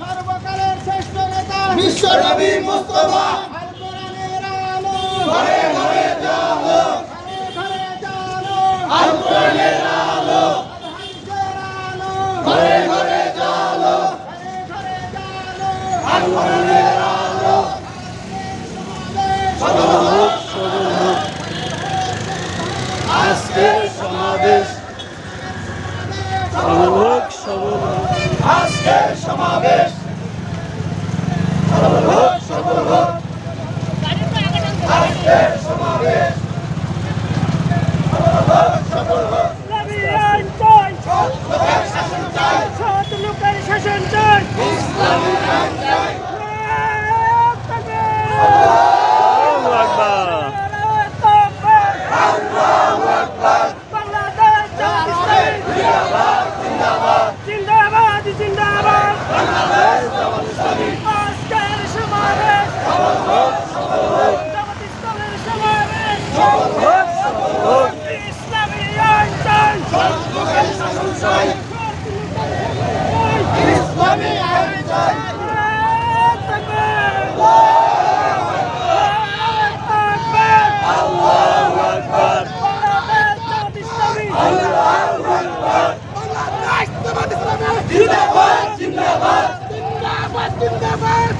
সর্বকালের শ্রেষ্ঠ নেতা। বিশ্ব নবী মুস্তফা। ঘরে আজকের সমাবেশ। সর্বভোগ সর্ব আজকের সমাবেশ। সফল হোক সফল হোক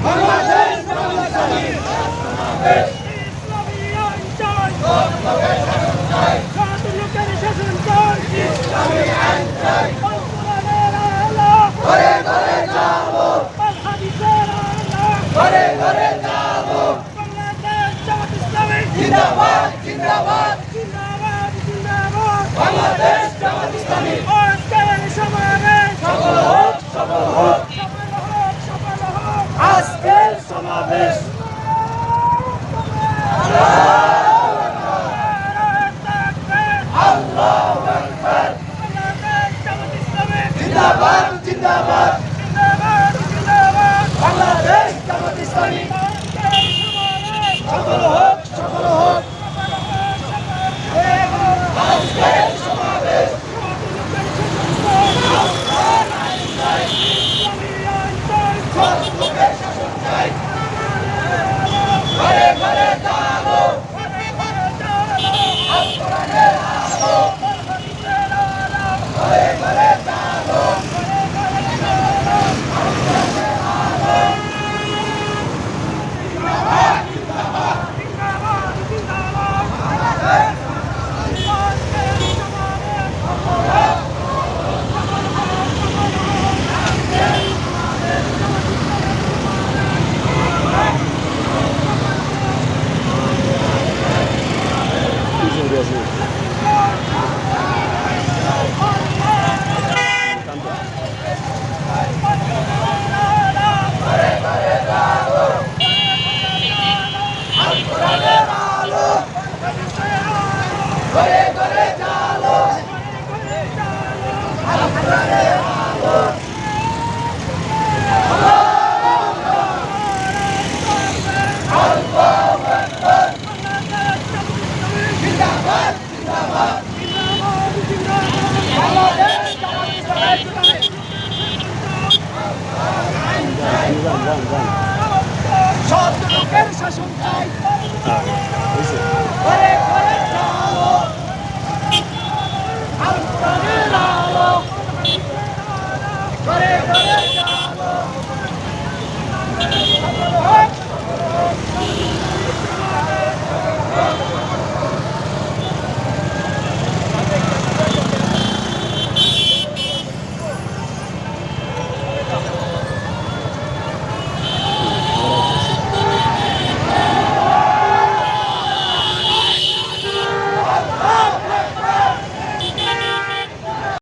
বাংলাদেশ বাংলাদেশ বাংলাদেশ। ইসলামী আইন চাই বাংলাদেশ Hyderabad!